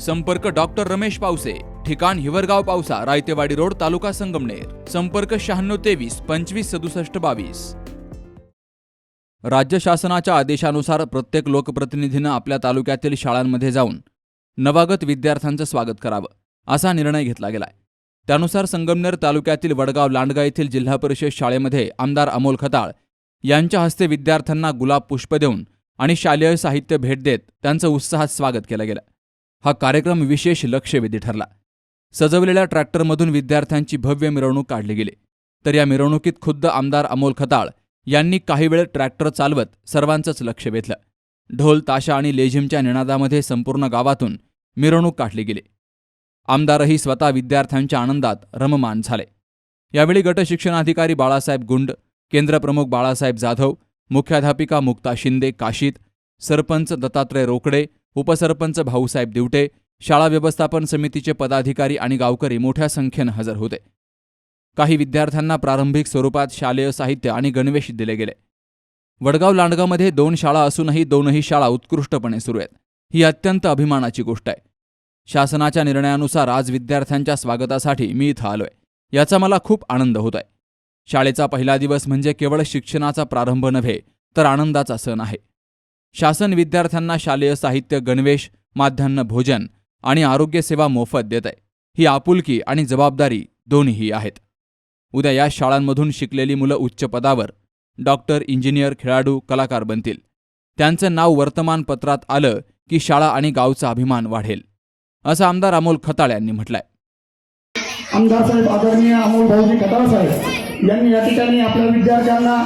संपर्क डॉक्टर रमेश पावसे ठिकाण हिवरगाव पावसा रायतेवाडी रोड तालुका संगमनेर. संपर्क शहाण्णव तेवीस पंचवीस सदुसष्ट बावीस. राज्य शासनाच्या आदेशानुसार प्रत्येक लोकप्रतिनिधीनं आपल्या तालुक्यातील शाळांमध्ये जाऊन नवागत विद्यार्थ्यांचं स्वागत करावं असा निर्णय घेतला गेलाय. त्यानुसार संगमनेर तालुक्यातील वडगाव लांडगा येथील जिल्हा परिषद शाळेमध्ये आमदार अमोल खताळ यांच्या हस्ते विद्यार्थ्यांना गुलाब पुष्प देऊन आणि शालेय साहित्य भेट देत त्यांचं उत्साहात स्वागत केलं गेलं. हा कार्यक्रम विशेष लक्षवेधी ठरला. सजवलेल्या ट्रॅक्टरमधून विद्यार्थ्यांची भव्य मिरवणूक काढली गेली. तर या मिरवणुकीत खुद्द आमदार अमोल खताळ यांनी काही वेळ ट्रॅक्टर चालवत सर्वांचंच लक्ष वेधलं. ढोल ताशा आणि लेझिमच्या निनादामध्ये संपूर्ण गावातून मिरवणूक काढली गेली. आमदारही स्वतः विद्यार्थ्यांच्या आनंदात रममान झाले. यावेळी गटशिक्षणाधिकारी बाळासाहेब गुंड केंद्रप्रमुख बाळासाहेब जाधव मुख्याध्यापिका मुक्ता शिंदे काशीत सरपंच दत्तात्रय रोकडे उपसरपंच भाऊसाहेब दिवटे शाळा व्यवस्थापन समितीचे पदाधिकारी आणि गावकरी मोठ्या संख्येनं हजर होते. काही विद्यार्थ्यांना प्रारंभिक स्वरूपात शालेय साहित्य आणि गणवेश दिले गेले. वडगाव लांडगामध्ये दोन शाळा असूनही दोनही शाळा उत्कृष्टपणे सुरू आहेत. ही अत्यंत अभिमानाची गोष्ट आहे. शासनाच्या निर्णयानुसार आज विद्यार्थ्यांच्या स्वागतासाठी मी इथं आलोय. याचा मला खूप आनंद होत आहे शाळेचा पहिला दिवस म्हणजे केवळ शिक्षणाचा प्रारंभ नव्हे तर आनंदाचा सण आहे. शासन विद्यार्थ्यांना शालेय साहित्य गणवेश माध्यान्ह भोजन आणि आरोग्यसेवा मोफत देत आहे. ही आपुलकी आणि जबाबदारी दोन्हीही आहेत. उद्या या शाळांमधून शिकलेली मुलं उच्च पदावर डॉक्टर इंजिनियर खेळाडू कलाकार बनतील. त्यांचं नाव वर्तमानपत्रात आलं की शाळा आणि गावचा अभिमान वाढेल. असं आमदार अमोल खताळ यांनी म्हटलंय. आमदार साहेब आदरणीय अमोल भाऊजी खताळ साहेब यांनी या ठिकाणी आपल्या विद्यार्थ्यांना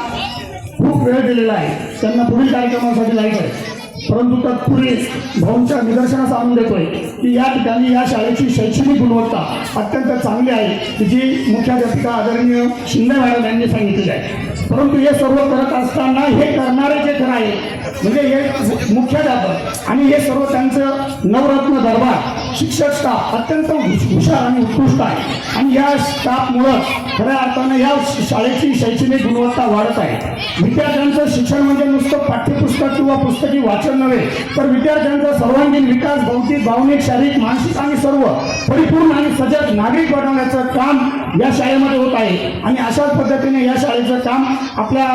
खूप वेळ दिलेला आहे. त्यांना पुढील कार्यक्रमासाठी जायचं आहे. परंतु तत्पूर्वी भाऊंच्या निदर्शनास आणून देतोय की या ठिकाणी या शाळेची शैक्षणिक गुणवत्ता अत्यंत चांगली आहे की जी मुख्याध्यापिका आदरणीय शिंदे मॅडम यांनी सांगितलेली आहे. परंतु हे सर्व करत असताना हे करणारे जे खरं आहे म्हणजे हे मुख्याध्यापक आणि हे सर्व त्यांचं नवरत्न दरबार शिक्षक स्टाफ अत्यंत हुशार आणि उत्कृष्ट आहे. आणि या स्टाफमुळं खऱ्या अर्थानं या शाळेची शैक्षणिक गुणवत्ता वाढत आहे. विद्यार्थ्यांचं शिक्षण म्हणजे नुसतं पाठ्यपुस्तक किंवा पुस्तकी वाचन नव्हे तर विद्यार्थ्यांचा सर्वांगीण विकास भौतिक भावनिक शारीरिक मानसिक आणि सर्व परिपूर्ण आणि सजग नागरिक बनवण्याचं काम या शाळेमध्ये होत आहे. आणि अशाच पद्धतीने या शाळेचं काम आपल्या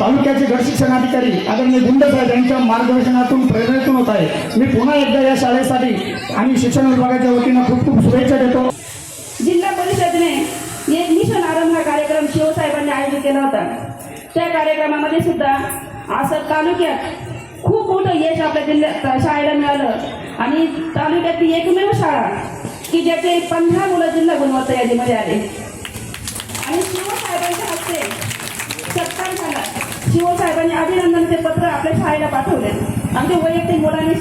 तालुक्याचे गटशिक्षणाधिकारी आदरणीय गुंड साहेब यांच्या मार्गदर्शनातून प्रेरणेतून होत आहे. मी पुन्हा एकदा या शाळेसाठी आणि शिक्षण विभागाच्या वतीनं खूप खूप शुभेच्छा देतो. जिल्हा परिषदेने एक मिशन आरंभ हा कार्यक्रम शिवसाहेबांनी आयोजित केला होता. त्या कार्यक्रमामध्ये सुद्धा असं तालुक्यात खूप मोठं यश आपल्या जिल्ह्यात शाळेला मिळालं. आणि तालुक्यातली एकमेव शाळा की ज्याचे पंधरा मुलं जिल्हा गुणवत्ता यादीमध्ये आले. आणि शिवसाहेबांच्या हस्ते सत्कार झाला. शिवसाहेबांनी अभिनंदनचे पत्र आपल्या शाळेला पाठवले. आमच्या वैयक्तिक मुलांनी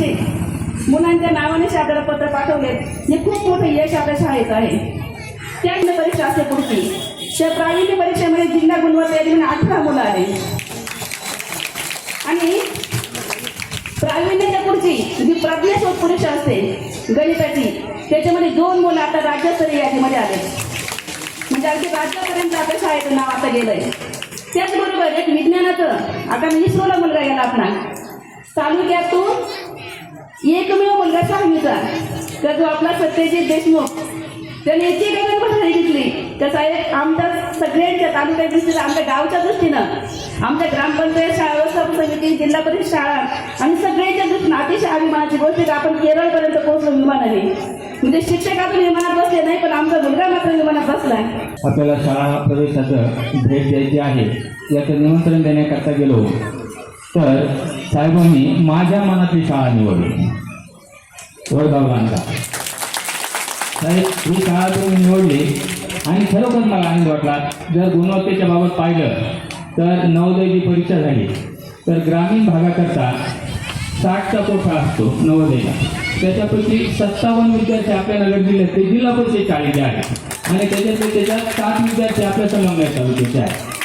मुलांच्या नावाने आपल्याला पत्र पाठवले. हे खूप मोठं यश आपल्या शाळेत आहे. त्याच परीक्षा असते पुढची. त्या प्रावीण्य परीक्षेमध्ये जिल्हा गुणवत्ता यादीमध्ये अठरा मुलं आले आणि प्रावीण्याच्या पुढची जी प्रज्ञाशोध परीक्षा असते गणिताची त्याच्यामध्ये दोन मुलं आता राज्यस्तरीय यादीमध्ये आले. म्हणजे अगदी राज्यापर्यंत आपल्या शाळेचं नाव आता गेलंय. त्याचबरोबर एक विज्ञानाचं आता मी इस्रोला मुलगा गेला आपला तालुक्यातून एकमेव मुलगा सहावीचा तर जो आपला सत्यजित देशमुख त्याने याची एका पठारी घेतली. त्याचा एक आमच्या सगळ्यांच्या तालुक्या दृष्टीनं आमच्या गावच्या दृष्टीनं आमच्या ग्रामपंचायत शाळा व्यवस्थापन समिती जिल्हा परिषद शाळा आणि सगळ्यांच्या दृष्टीनं अतिशय अभिमानाची गोष्ट की आपण केरळपर्यंत पोहोचलो विमानाने म्हणजे शिक्षक आपण विमानात बसले नाही पण आमचा मुलगा मात्र विमानात बसला आपल्याला शाळा प्रवेशाचं भेट द्यायची आहे. याचं निमंत्रण देण्याकरता गेलो. तर साहेबांनी माझ्या मनातली शाळा निवडली. वडगाव लांडा साहेब ही शाळा तुम्ही निवडली आणि खरोखर मला आनंद वाटला. जर गुणवत्तेच्या बाबत पाहिलं तर नवोदयची परीक्षा झाली. तर ग्रामीण भागाकरता साठचा कोठा असतो नवोदयला त्याच्यापैकी सत्तावन्न विद्यार्थी आपल्या नगर जिल्ह्यात ते जिल्हा परिषद शाळेचे आहेत. आणि त्याच्यातले त्याच्यात सात विद्यार्थी आपल्या संगमनेर तालुक्याचे आहेत.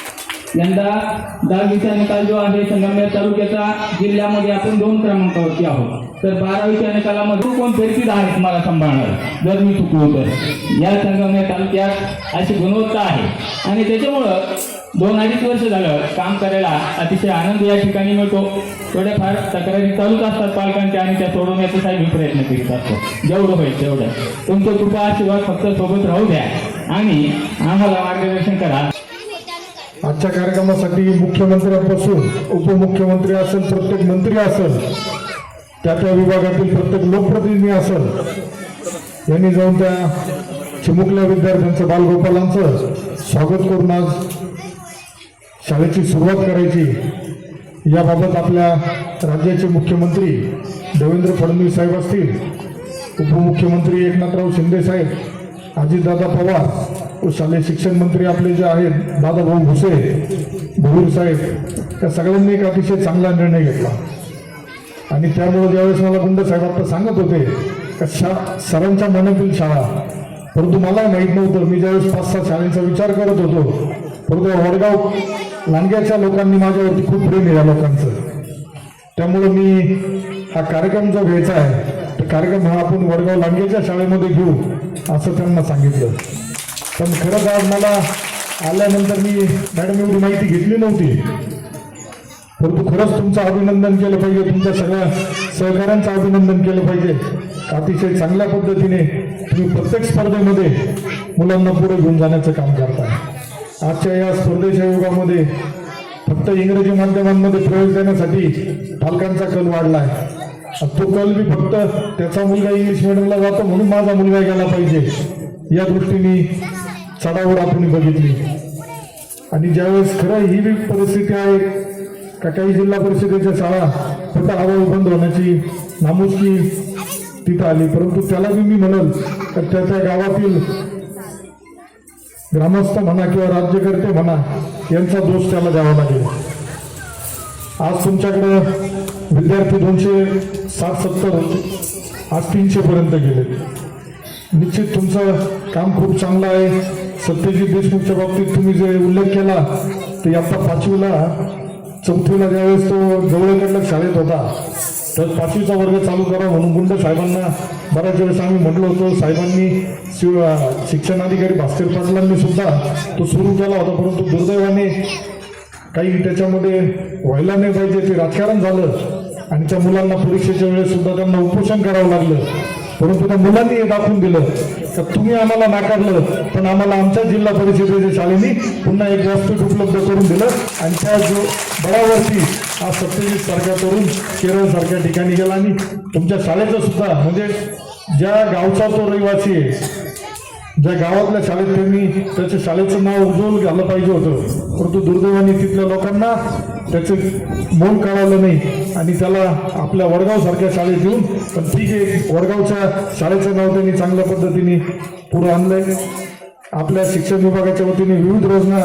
यंदा दहावीचा निकाल जो आहे संगमनेर तालुक्याचा जिल्ह्यामध्ये आपण दोन क्रमांकावरती आहोत. तर बारावीच्या निकालामध्ये कोण फिरतील आहेत मला सांभाळणार? जर मी चुकलो तर. या संगमनेर तालुक्यात अशी गुणवत्ता आहे. आणि त्याच्यामुळं दोन अडीच वर्ष झालं काम करायला अतिशय आनंद या ठिकाणी मिळतो. थोड्याफार तक्रारी चालूच असतात पालकांच्या आणि त्या सोडवण्याचा साहेब मी प्रयत्न करीत असतो. जेवढं होईल तेवढं. तुमचं कृपा आशीर्वाद फक्त सोबत राहू द्या. आणि आम्हाला मार्गदर्शन करा. आजच्या कार्यक्रमासाठी मुख्यमंत्र्यांपासून उपमुख्यमंत्री असेल प्रत्येक मंत्री असेल त्या त्या विभागातील प्रत्येक लोकप्रतिनिधी असेल यांनी जाऊन त्या चिमुकल्या विद्यार्थ्यांचं बालगोपालांचं स्वागत करून आज शाळेची सुरुवात करायची. याबाबत आपल्या राज्याचे मुख्यमंत्री देवेंद्र फडणवीस साहेब असतील उपमुख्यमंत्री एकनाथराव शिंदे साहेब अजितदादा पवार शालेय शिक्षण मंत्री आपले जे आहेत दादाभाऊ भुसे भोईर साहेब त्या सगळ्यांनी एक अतिशय चांगला निर्णय घेतला. आणि त्यामुळे ज्यावेळेस मला गुंड साहेब आता सांगत होते का शा सरांच्या मनातील शाळा परंतु मला माहीत नव्हतं. मी ज्यावेळेस पाच सहा शाळेचा विचार करत होतो परंतु वडगाव लांडग्याच्या लोकांनी माझ्यावरती खूप प्रेम आहे या लोकांचं. त्यामुळे मी हा कार्यक्रम जो घ्यायचा आहे तो कार्यक्रम हा आपण वडगाव लांडग्याच्या शाळेमध्ये घेऊ असं त्यांना सांगितलं. पण खरंच आज मला आल्यानंतर मी मॅडम एवढी माहिती घेतली नव्हती. परंतु खरंच तुमचं अभिनंदन केलं पाहिजे तुमच्या सगळ्या सहकाऱ्यांचं अभिनंदन केलं पाहिजे. अतिशय चांगल्या पद्धतीने तुम्ही प्रत्येक स्पर्धेमध्ये मुलांना पुढे घेऊन जाण्याचं काम करताय. आजच्या या स्पर्धेच्या युगामध्ये फक्त इंग्रजी माध्यमांमध्ये प्रवेश देण्यासाठी पालकांचा कल वाढलाय. आहे तो कल बी फक्त त्याचा मुलगा इंग्लिश मिडियमला जातो म्हणून माझा मुलगा गेला पाहिजे. या दृष्टीने चढावर आपण बघितली. आणि ज्यावेळेस खरं ही बी परिस्थिती आहे का काही जिल्हा परिषदेच्या शाळा फक्त हवा बंद होण्याची नामुष्की तिथं आली. परंतु त्याला बी मी म्हणल तर त्या त्या गावातील ग्रामस्थ म्हणा किंवा राज्यकर्ते म्हणा यांचा दोष त्याला द्यावा लागेल. आज तुमच्याकडं विद्यार्थी दोनशे साठ सत्तर होते आज तीनशेपर्यंत गेले. निश्चित तुमचं काम खूप चांगलं आहे. सत्यजित देशमुखच्या बाबतीत तुम्ही जे उल्लेख केला ते आता पाचवीला चौथीला ज्यावेळेस तो जवळकडल्या शाळेत होता तर पाचवीचा वर्ग चालू करा म्हणून गुंड साहेबांना बऱ्याच वेळेस आम्ही म्हटलो होतो. साहेबांनी शिव शिक्षणाधिकारी भास्कर पाटलांनी सुद्धा तो सुरू केला होता परंतु दुर्दैवाने काही त्याच्यामध्ये व्हायला नाही पाहिजे ते राजकारण झालं. आणि त्या मुलांना परीक्षेच्या वेळेस सुद्धा त्यांना उपोषण करावं लागलं. परंतु त्या मुलांनी हे दाखवून दिलं. तर तुम्ही आम्हाला नाकारलं पण आम्हाला आमच्या जिल्हा परिषदेच्या शाळेने पुन्हा एक व्यासपीठ उपलब्ध करून दिलं. आणि त्या जो बळावरती आज सत्यजित सारख्या तरुण केरळ सारख्या ठिकाणी गेला आणि तुमच्या शाळेचं सुद्धा म्हणजे ज्या गावचा तो रहिवासी आहे ज्या गावातल्या शाळेत त्यांनी त्याच्या शाळेचं नाव उजवून झालं पाहिजे होतं. परंतु दुर्दैवाने तिथल्या लोकांना त्याचं मोल काढावलं नाही. आणि त्याला आपल्या वडगाव सारख्या शाळेत येऊन पण ठीक आहे वडगावच्या शाळेचं नाव त्यांनी चांगल्या पद्धतीने पुढं आणलंय. आपल्या शिक्षण विभागाच्या वतीने विविध योजना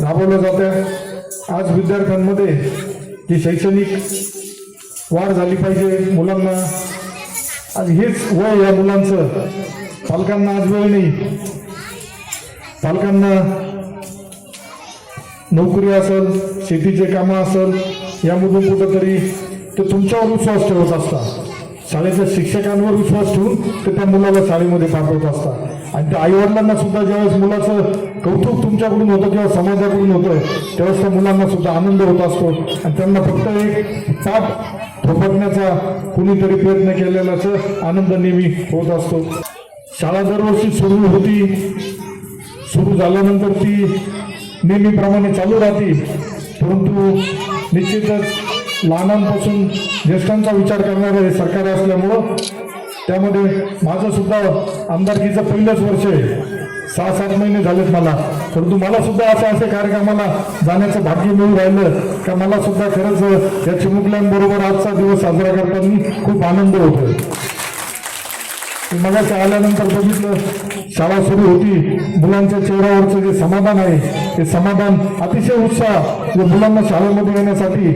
राबवल्या जात्या. आज विद्यार्थ्यांमध्ये जी शैक्षणिक वाढ झाली पाहिजे मुलांना. आज हेच वय या मुलांचं. पालकांना आज वेळ नाही. पालकांना नोकरी असेल शेतीचे कामं असेल यामधून कुठंतरी ते तुमच्यावर विश्वास ठेवत असतात. शाळेच्या शिक्षकांवर विश्वास ठेवून ते त्या मुलाला शाळेमध्ये पाठवत असतात. आणि त्या आईवडिलांना सुद्धा ज्यावेळेस मुलाचं कौतुक तुमच्याकडून होतं किंवा समाजाकडून होतं त्यावेळेस त्या मुलांना सुद्धा आनंद होत असतो. आणि त्यांना फक्त एक ताप थोपटण्याचा कुणीतरी प्रयत्न केलेल्याचं आनंद नेहमी होत असतो. शाळा दरवर्षी सुरू होती. सुरू झाल्यानंतर ती नेहमीप्रमाणे चालू राहते. परंतु निश्चितच लहानांपासून ज्येष्ठांचा विचार करणारं हे सरकार असल्यामुळं त्यामध्ये माझं सुद्धा आमदारकीचं पहिलंच वर्ष आहे. सहा सात महिने झालेत मला. परंतु मला सुद्धा असं असे कार्यक्रमाला जाण्याचं भाग्य मिळून राहिलं का मला सुद्धा खरंच या चिमुकल्यांबरोबर आजचा दिवस साजरा करताना खूप आनंद होतोय. मगाशी आल्यानंतर बघितलं शाळा सुरू होती. मुलांच्या चेहऱ्यावरचं जे समाधान आहे ते समाधान अतिशय उत्साह जे मुलांना शाळेमध्ये येण्यासाठी.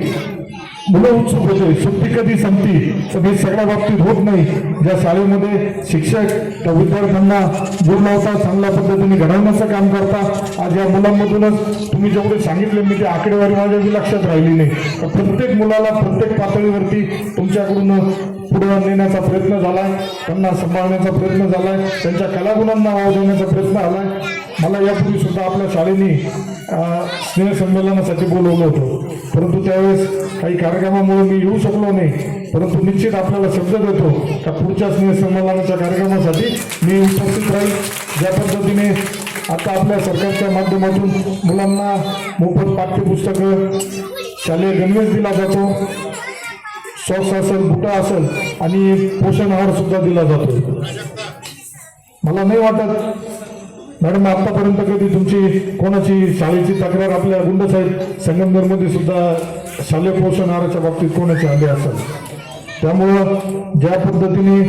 मुलं उत्सुक होते सुट्टी कधी संपती? तर हे सगळ्या बाबतीत होत नाही. ज्या शाळेमध्ये शिक्षक त्या विद्यार्थ्यांना गुण लावता चांगल्या पद्धतीने घडवण्याचं काम करता. आज या मुलांमधूनच तुम्ही जेवढे सांगितले मी ते आकडेवारी माझ्या लक्षात राहिली नाही. तर प्रत्येक मुलाला प्रत्येक पातळीवरती तुमच्याकडून पुढे नेण्याचा प्रयत्न झालाय त्यांना सांभाळण्याचा प्रयत्न झालाय त्यांच्या कलागुणांना वाव देण्याचा प्रयत्न झालाय. मला यापूर्वी सुद्धा आपल्या शाळेने स्नेहसंमेलनासाठी बोलवलं होतं. परंतु त्यावेळेस काही कार्यक्रमामुळे मी येऊ शकलो नाही. परंतु निश्चित आपल्याला शब्द देतो का पुढच्या स्नेहसंमेलनाच्या कार्यक्रमासाठी मी उपस्थित राहील. ज्या पद्धतीने आता आपल्या सरकारच्या माध्यमातून मुलांना मोफत पाठ्यपुस्तकं शालेय गणवेश दिला जातो. श्वास असेल बुटा असेल आणि पोषण आहार सुद्धा दिला जातो. मला नाही वाटत मॅडम आतापर्यंत कधी तुमची कोणाची शाळेची तक्रार आपल्या गुंडसाहेब संगमनेरमध्ये सुद्धा शालेय पोषण आहाराच्या बाबतीत कोणाची आली असेल? त्यामुळं ज्या पद्धतीने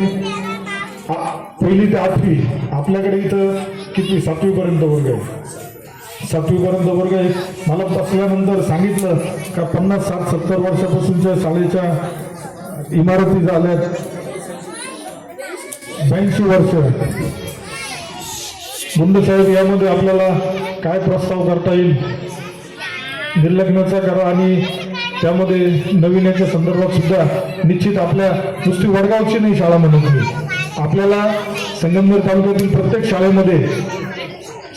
पहिली ते आठवी आपल्याकडे इथं किती? सातवीपर्यंत वर्ग आहे. सातवीपर्यंत वर्ग आहे. मला बसल्यानंतर सांगितलं का पन्नास साठ सत्तर वर्षापासूनच्या शाळेच्या इमारती झाल्या ब्याऐंशी वर्ष. गुंडसाहेब यामध्ये आपल्याला काय प्रस्ताव करता येईल? निर्लग्नाचा करा आणि त्यामध्ये नवीन याच्या संदर्भात सुद्धा निश्चित आपल्या नुसती वडगावची नाही शाळा म्हणून. आपल्याला संगमनेर तालुक्यातील प्रत्येक शाळेमध्ये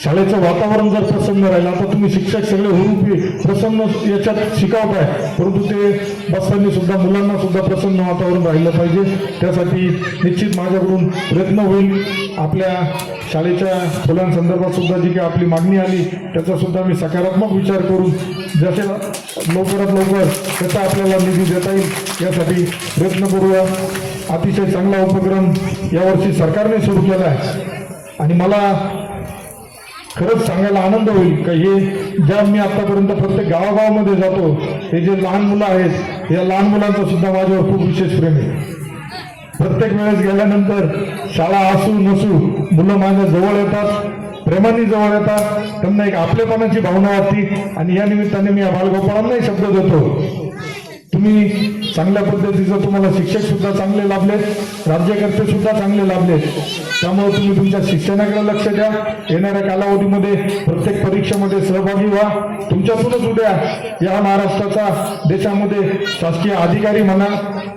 शाळेचं वातावरण जर प्रसन्न राहिलं आता तुम्ही शिक्षक सगळे होऊन प्रसन्न याच्यात शिकवताय परंतु ते बसताना सुद्धा मुलांना सुद्धा प्रसन्न वातावरण राहिलं पाहिजे. त्यासाठी निश्चित माझ्याकडून प्रयत्न होईल. आपल्या शाळेच्या फुलांसंदर्भात सुद्धा जी काही आपली मागणी आली त्याचा सुद्धा मी सकारात्मक विचार करून जसे लवकरात लवकर त्याचा आपल्याला निधी देता येईल यासाठी प्रयत्न करूया. अतिशय चांगला उपक्रम यावर्षी सरकारने सुरू केला आहे. आणि मला खरंच सांगायला आनंद होईल का? हे ज्या मी आतापर्यंत प्रत्येक गावागावामध्ये जातो हे जे लहान मुलं आहेत या लहान मुलांचा सुद्धा माझ्यावर खूप विशेष प्रेम आहे. प्रत्येक वेळेस गेल्यानंतर शाळा असू नसू मुलं माझ्या जवळ येतात प्रेमाने जवळ येतात. त्यांना एक आपलेपणाची भावना वाटते आणि या निमित्ताने मी या बालगोपाळांनाही शब्द देतो. तुम्ही चांगल्या पद्धतीचं तुम्हाला शिक्षक सुद्धा चांगले लाभलेत राज्यकर्ते सुद्धा चांगले लाभलेत. त्यामुळे तुम्ही तुमच्या शिक्षणाकडे लक्ष द्या. येणाऱ्या कालावधीमध्ये प्रत्येक परीक्षेमध्ये सहभागी व्हा. तुमच्यातूनच उद्या या महाराष्ट्राचा देशामध्ये शासकीय अधिकारी म्हणा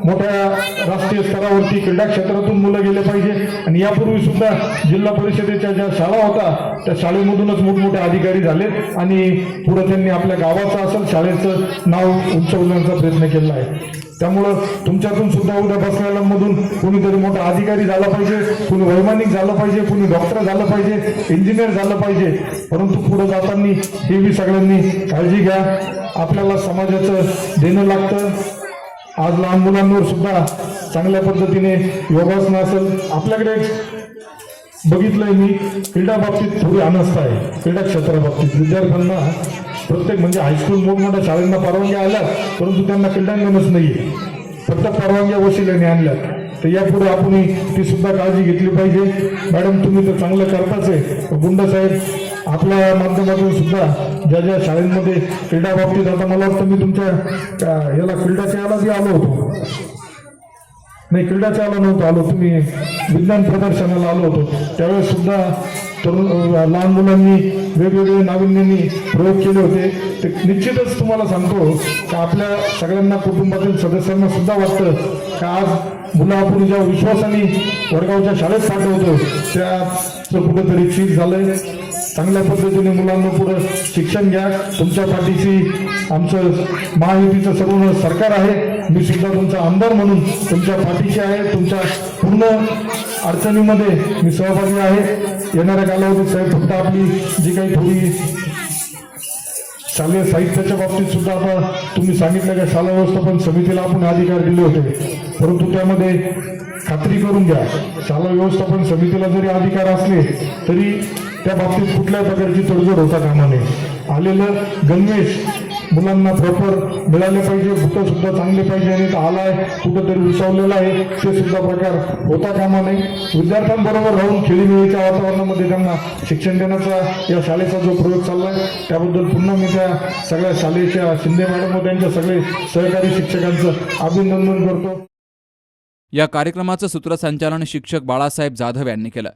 मोठ्या राष्ट्रीय स्तरावरती क्रीडा क्षेत्रातून मुलं गेले पाहिजे. आणि यापूर्वी सुद्धा जिल्हा परिषदेच्या ज्या शाळा होता त्या शाळेमधूनच मोठमोठे अधिकारी झाले. आणि पुढं त्यांनी आपल्या गावाचं असेल शाळेचं नाव उंचवण्याचा प्रयत्न केला आहे. त्यामुळं तुमच्यातून सुद्धा उद्या बसलेल्यांमधून कोणीतरी मोठा अधिकारी झाला पाहिजे कोणी वैमानिक झालं पाहिजे कोणी डॉक्टर झालं पाहिजे इंजिनियर झालं पाहिजे. परंतु पुढे जाताना हे बी सगळ्यांनी काळजी घ्या. आपल्याला समाजाचं देणं लागतं. आज लहान मुलांवर सुद्धा चांगल्या पद्धतीने योगासनं असेल. आपल्याकडे बघितलंय मी क्रीडा बाबतीत थोडी अनस्था आहे. क्रीडा क्षेत्राबाबतीत विद्यार्थ्यांना प्रत्येक म्हणजे हायस्कूल मोठमोठ्या शाळांना परवानग्या आल्या परंतु त्यांना क्रीडांगणच नाही फक्त परवानग्या वशिल्याने आणल्यात. तर यापुढे आपण ती सुद्धा काळजी घेतली पाहिजे. मॅडम तुम्ही तर चांगलं करताच आहे. गुंड साहेब आपल्या माध्यमातून सुद्धा ज्या ज्या शाळेमध्ये क्रीडा बाबतीत आता मला वाटतं मी तुमच्या याला क्रीडाच्या याला आलो होतो. नाही क्रीडाच्या आलो नव्हतो आलो तुम्ही विज्ञान प्रदर्शनाला आलो होतो. त्यावेळेस सुद्धा तरुण लहान मुलांनी वेगवेगळे नाविन्यांनी प्रयोग केले होते. ते निश्चितच तुम्हाला सांगतो का आपल्या सगळ्यांना कुटुंबातील सदस्यांना सुद्धा वाटतं का आज मुलं आपण ज्या विश्वासाने वडगावच्या शाळेत पाठवतो त्याचं कुठंतरी चीज झालंय. चांगल्या पद्धतीने मुलांना पुढं शिक्षण घ्या. तुमच्या पाठीशी आमचं महायुतीचं सर्व सरकार आहे. मी सुद्धा तुमचा आमदार म्हणून तुमच्या पाठीशी आहे. तुमच्या पूर्ण अडचणीमध्ये मी सहभागी आहे. येणाऱ्या कालावधीत साहेब फक्त आपली जी काही थोडी शालेय साहित्याच्या बाबतीत सुद्धा आता तुम्ही सांगितलं का शाला व्यवस्थापन समितीला आपण अधिकार दिले होते. परंतु त्यामध्ये खात्री करून घ्या. शाला व्यवस्थापन समितीला जरी अधिकार असले तरी त्या बाबतीत कुठल्याही प्रकारची तडजोड होता कामा नये. आलेलं गणवेश मुलांना प्रॉपर मिळाले पाहिजे बुटं सुद्धा चांगले पाहिजे आणि तो आलाय कुठंतरी विसावलेला आहे ते सुद्धा प्रकार होता कामा नये. विद्यार्थ्यांबरोबर राहून खेळीमेळीच्या वातावरणामध्ये त्यांना शिक्षण देण्याचा या शाळेचा जो प्रयोग चाललाय त्याबद्दल पुन्हा मी त्या सगळ्या शाळेच्या शिंदे मॅडम व त्यांच्या सगळे सहकारी शिक्षकांचं अभिनंदन करतो. या कार्यक्रमाचं सूत्रसंचालन शिक्षक बाळासाहेब जाधव यांनी केलं.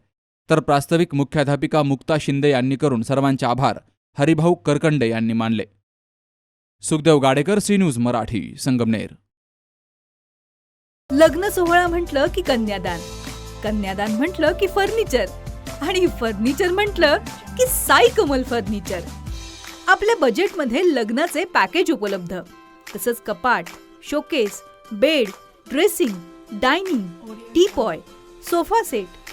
तर प्रास्ताविक मुख्याध्यापिका मुक्ता शिंदे यांनी करून सर्वांचे आभार. हरिभाऊ करकंडे यांनी मानले. Sukhdev Gadekar C news Marathi Sangamner. लग्न सोहळा म्हटलं की कन्यादान. कन्यादान म्हटलं की फर्निचर. आणि फर्निचर म्हटलं की साई कमल फर्निचर. आपल्या बजेटमध्ये लग्नाचे पॅकेज उपलब्ध. तसंच कपाट showcase bed dressing dining teapoy sofa set